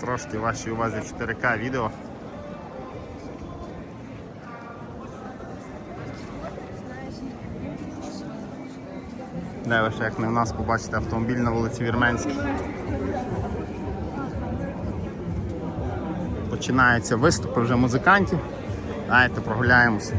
Трошки вашій увазі 4К відео. Де ви ще як не в нас побачите автомобіль на вулиці Вірменській. Починаються виступи вже музикантів. Давайте прогуляємося.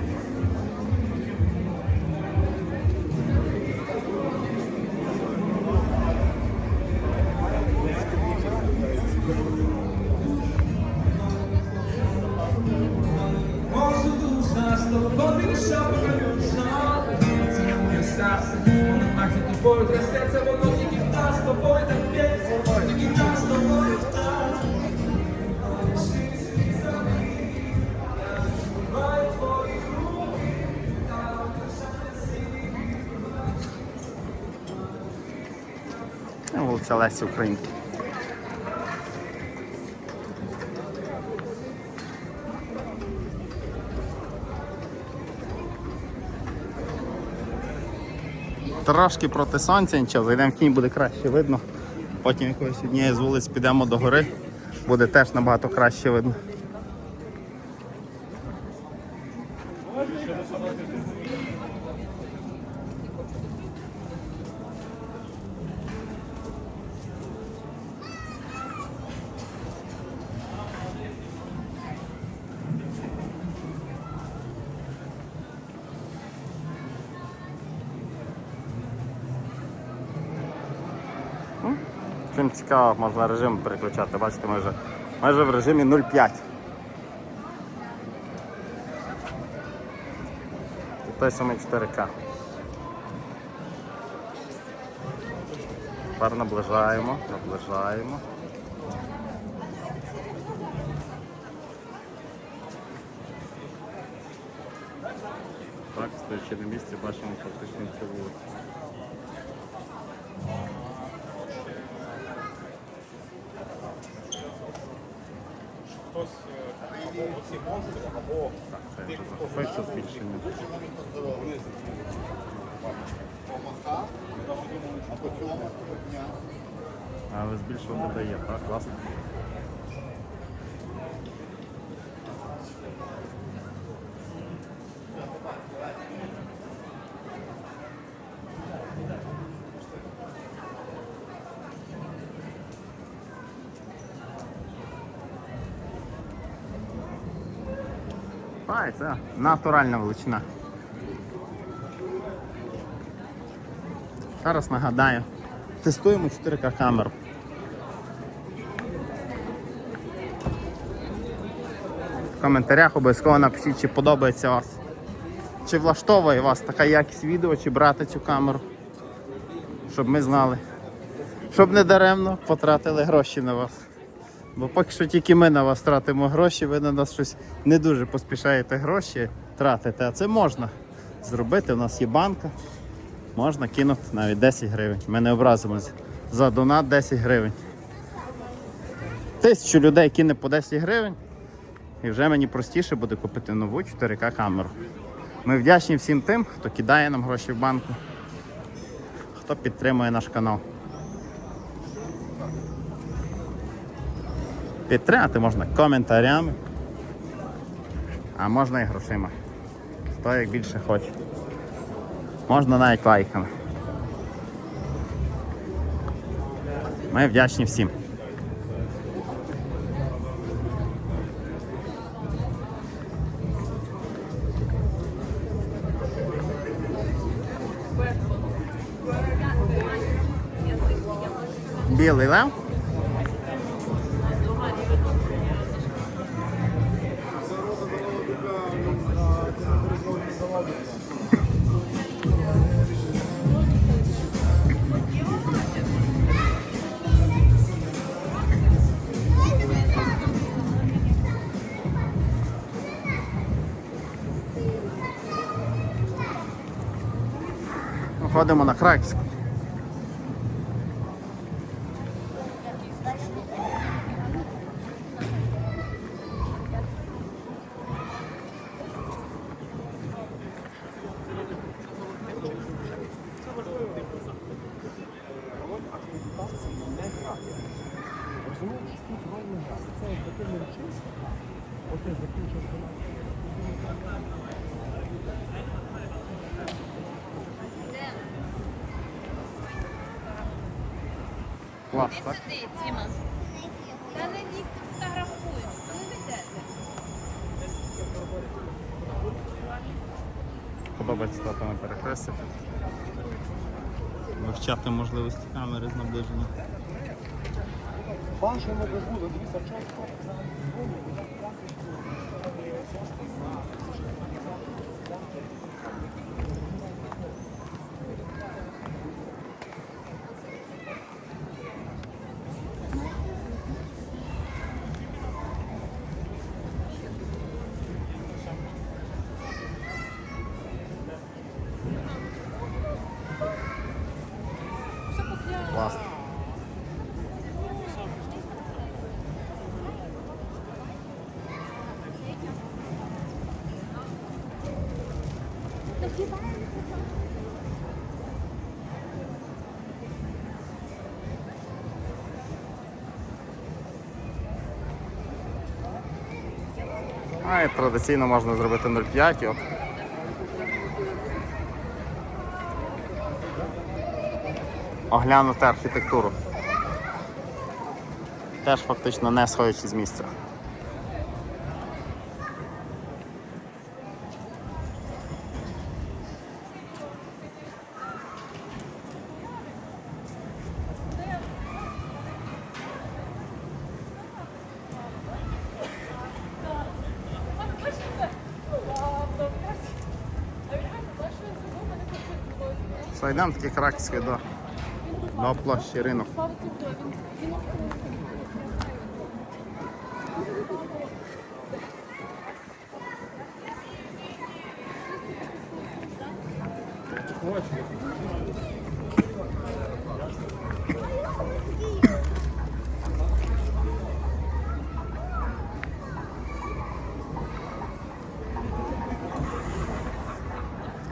Вулиця Лесі Українки. Трошки проти сонця, нічого, зайдемо в тінь, буде краще видно. Потім якоїсь однієї з вулиць підемо до гори, буде теж набагато краще видно. Чим цікаво, можна режим переключати. Бачите, ми вже, ми вже в режимі 0,5. І той самий 4К. Тепер наближаємо, наближаємо. Так, стоячи на місці, бачимо фактично всю вулицю. Так, більше не. Але збільшувати дає, так, класно. Ай, це натуральна величина. Зараз нагадаю. Тестуємо 4К камеру. В коментарях обов'язково напишіть, чи подобається вас. Чи влаштовує вас така якість відео, чи брати цю камеру. Щоб ми знали. Щоб не даремно потратили гроші на вас. Бо поки що тільки ми на вас тратимо гроші, ви на нас щось не дуже поспішаєте гроші тратити, а це можна зробити. У нас є банка, можна кинути навіть 10 гривень. Ми не образимося за донат 10 гривень. Тисячу людей кине по 10 гривень, і вже мені простіше буде купити нову 4К камеру. Ми вдячні всім тим, хто кидає нам гроші в банку, хто підтримує наш канал. Підтримати можна коментарями, а можна і грошима. Хто як більше хоче. Можна навіть лайками. Ми вдячні всім. Білий лев. Ходимо на Краківську. Клас, так? сиди, Діма. Та не їх фотографують. Коли ви йдете? Подобається тато на перехресті. Вивчати можливості камери з наближення. Бачимо, де було, дивіться, чітко. Клас. А і традиційно можна зробити 0,5. От. Оглянути архітектуру. Теж фактично не сходячи з місця. Що йдемо таки краківський до, до площі ринок.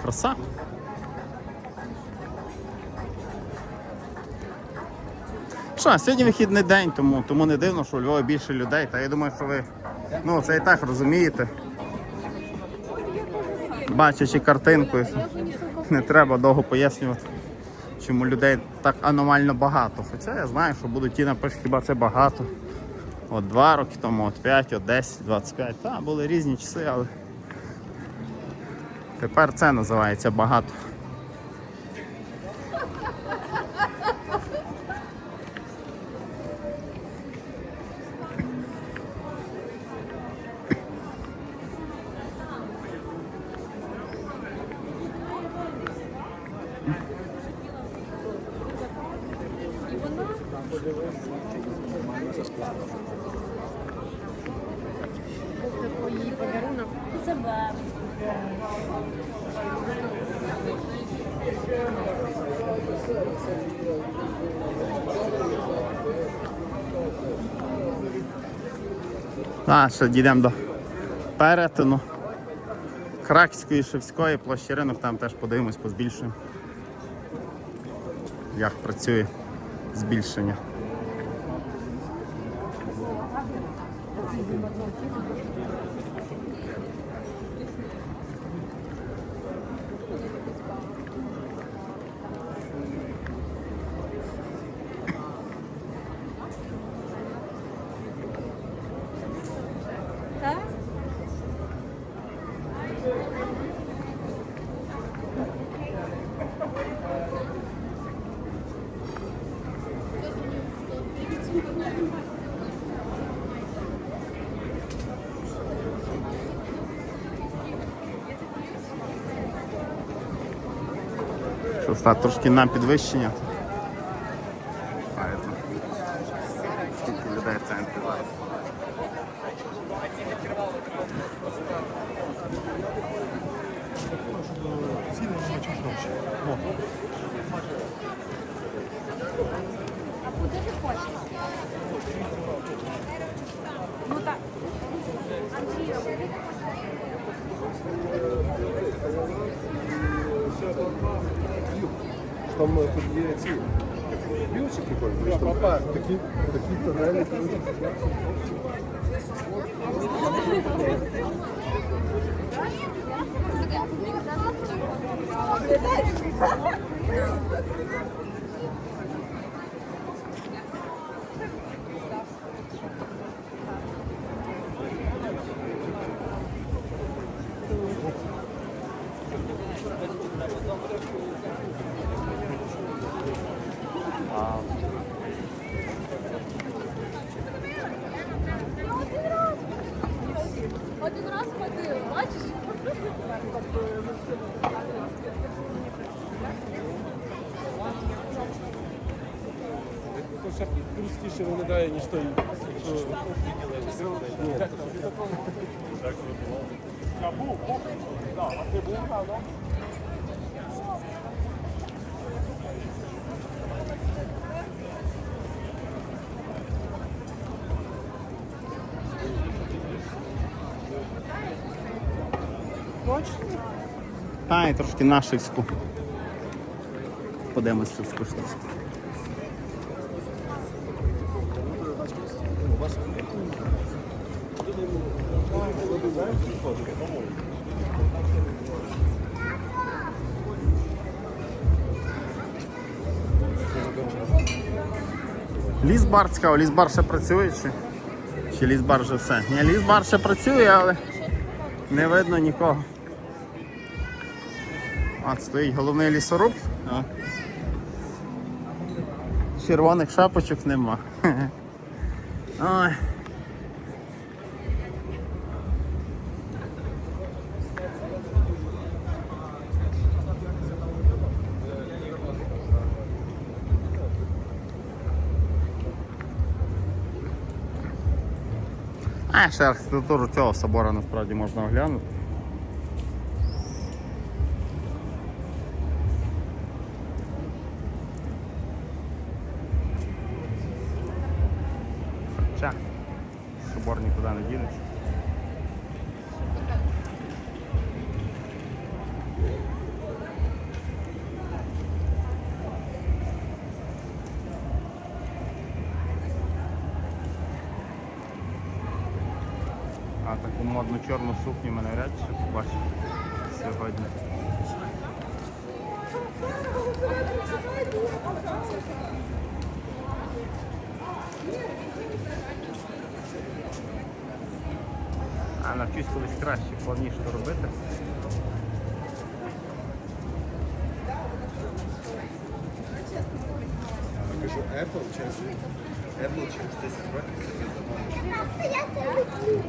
Краса. Що, сьогодні вихідний день, тому, тому не дивно, що у Львові більше людей. Та я думаю, що ви ну, це і так розумієте. Бачачи картинку, не треба довго пояснювати, чому людей так аномально багато. Хоча я знаю, що будуть ті напишуть, хіба це багато. От 2 роки тому, от 5, от 10, 25. Та, були різні часи, але тепер це називається багато. Це баб. А, ще дійдемо до перетину Краківської, Шевської площі ринок, там теж подивимось, позбільшуємо. Як працює збільшення. Що стати трошки на підвищення. Правильно. Скільки людей в центрі зараз. Ціни не чим гроші. А куди ти хочеш? Ну так. Андрію, куди ти Там тут є ці. Білці прикольні. Там Такі, такі тонелі, коротше. Ще простіше виглядає, ніж той. Та і трошки нашивську. Подивимось цю скучність. Лісбар цікаво, лісбар ще працює чи? Чи лісбар вже все? Ні, лісбар ще працює, але не видно нікого. От стоїть головний лісоруб. А. Червоних шапочок нема. Ой. А, ще архітектуру цього собору насправді можна оглянути. Хоча собор нікуди не дінеться. А таку модну чорну сукню мене вряд чи побачите сьогодні. А навчусь колись краще, плавніше робити. Кажу, Apple через Apple через 10 років собі.